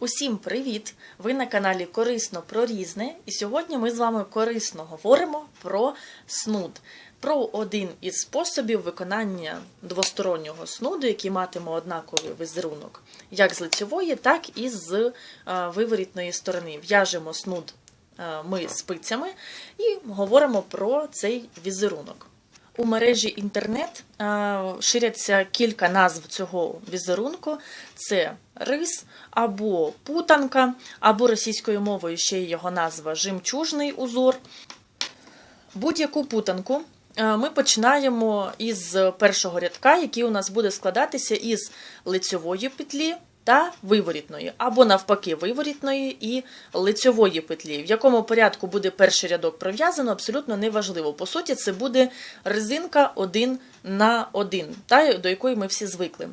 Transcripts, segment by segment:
Усім привіт! Ви на каналі Корисно про різне, і сьогодні ми з вами корисно говоримо про снуд, про один із способів виконання двостороннього снуду, який матиме однаковий візерунок, як з лицевої, так і з е, виворітної сторони. В'яжемо снуд е, ми спицями і говоримо про цей візерунок. У мережі інтернет е, ширяться кілька назв цього візерунку: це рис або путанка, або російською мовою ще його назва жемчужний узор. Будь-яку путанку е, ми починаємо із першого рядка, який у нас буде складатися із лицьової петлі та виворітної, або навпаки, виворітної і лицьової петлі. В якому порядку буде перший рядок пров'язано, абсолютно неважливо. По суті, це буде резинка один на один, та, до якої ми всі звикли.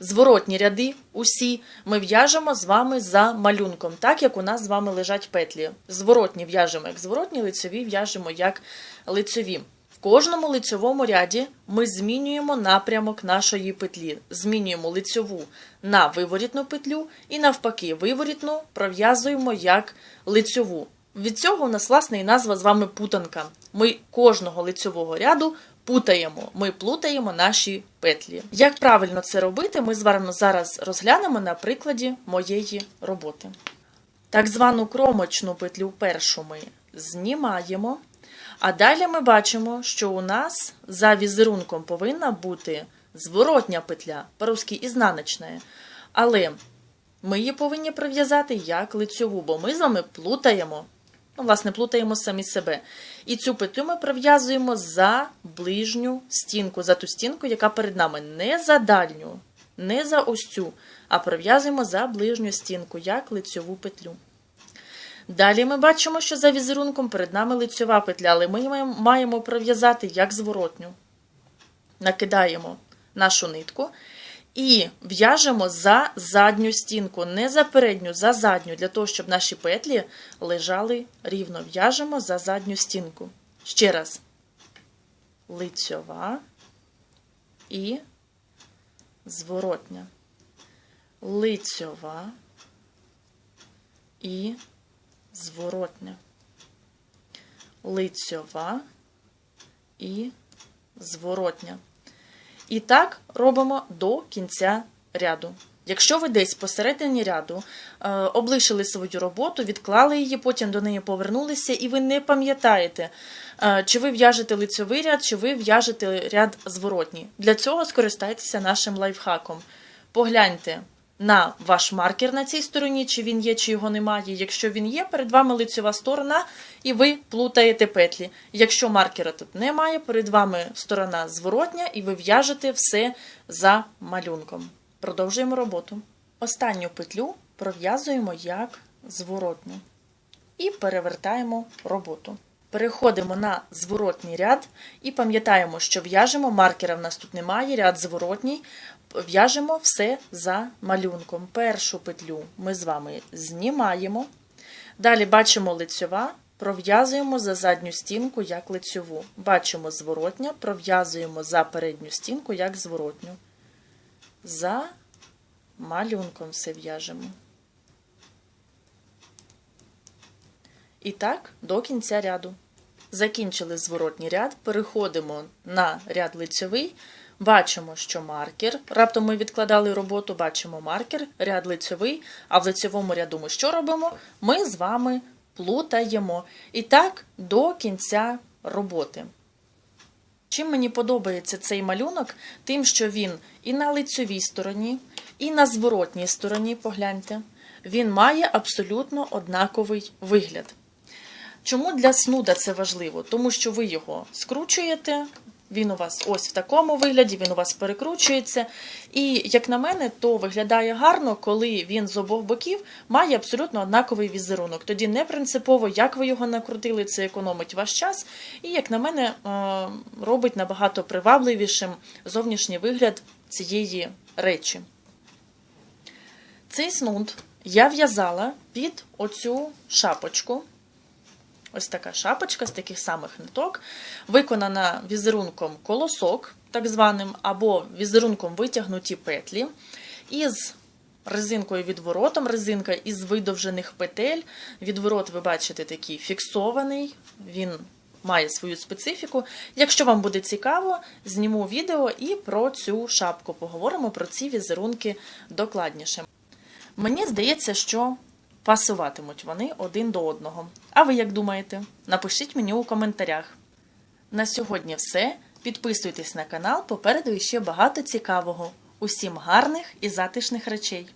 Зворотні ряди усі ми в'яжемо з вами за малюнком, так як у нас з вами лежать петлі. Зворотні в'яжемо як зворотні, лицеві в'яжемо як лицеві. Кожному лицьовому ряді ми змінюємо напрямок нашої петлі. Змінюємо лицьову на виворітну петлю і навпаки, виворітну пров'язуємо як лицьову. Від цього у нас власне і назва з вами путанка. Ми кожного лицьового ряду путаємо, ми плутаємо наші петлі. Як правильно це робити, ми з вами зараз розглянемо на прикладі моєї роботи. Так звану кромочну петлю першу ми знімаємо, а далі ми бачимо, що у нас за візерунком повинна бути зворотня петля, по-русски ізнаночна. Але ми її повинні прив'язати як лицьову, бо ми з вами плутаємо. Ну, власне, плутаємо самі себе. І цю петлю ми прив'язуємо за ближню стінку, за ту стінку, яка перед нами. Не за дальню, не за ось цю, а прив'язуємо за ближню стінку, як лицьову петлю. Далі ми бачимо, що за візерунком перед нами лицьова петля, але ми маємо пров'язати як зворотню. Накидаємо нашу нитку і в'яжемо за задню стінку, не за передню, за задню, для того, щоб наші петлі лежали рівно. В'яжемо за задню стінку. Ще раз. Лицьова і зворотня. Лицьова і зворотня. Лицьова і зворотня. І так робимо до кінця ряду. Якщо ви десь посередині ряду е, облишили свою роботу, відклали її, потім до неї повернулися, і ви не пам'ятаєте, е, чи ви в'яжете лицьовий ряд, чи ви в'яжете ряд зворотній. Для цього скористайтеся нашим лайфхаком. Погляньте на ваш маркер на цій стороні, чи він є, чи його немає. Якщо він є, перед вами лицьова сторона, і ви плутаєте петлі. Якщо маркера тут немає, перед вами сторона зворотня, і ви в'яжете все за малюнком. Продовжуємо роботу. Останню петлю пров'язуємо як зворотню. І перевертаємо роботу. Переходимо на зворотній ряд і пам'ятаємо, що в'яжемо, маркера в нас тут немає, ряд зворотній, в'яжемо все за малюнком. Першу петлю ми з вами знімаємо. Далі бачимо лицьова, пров'язуємо за задню стінку як лицьову. Бачимо зворотня, пров'язуємо за передню стінку як зворотню. За малюнком все в'яжемо. І так, до кінця ряду. Закінчили зворотній ряд, переходимо на ряд лицьовий. Бачимо, що маркер. Раптом ми відкладали роботу, бачимо маркер, ряд лицьовий, а в лицьовому ряду ми що робимо? Ми з вами плутаємо. І так, до кінця роботи. Чим мені подобається цей малюнок, тим, що він і на лицьовій стороні, і на зворотній стороні, погляньте, він має абсолютно однаковий вигляд. Чому для снуда це важливо? Тому що ви його скручуєте, він у вас ось в такому вигляді, він у вас перекручується. І, як на мене, то виглядає гарно, коли він з обох боків має абсолютно однаковий візерунок. Тоді не принципово, як ви його накрутили, це економить ваш час. І, як на мене, е, робить набагато привабливішим зовнішній вигляд цієї речі. Цей снуд я в'язала під оцю шапочку. Ось така шапочка з таких самих ниток, виконана візерунком колосок, так званим, або візерунком витягнуті петлі, із резинкою відворотом, резинка із видовжених петель. Відворот, ви бачите, такий фіксований, він має свою специфіку. Якщо вам буде цікаво, зніму відео і про цю шапку поговоримо про ці візерунки докладніше. Мені здається, що пасуватимуть вони один до одного. А ви як думаєте? Напишіть мені у коментарях. На сьогодні все. Підписуйтесь на канал, попереду іще багато цікавого. Усім гарних і затишних речей.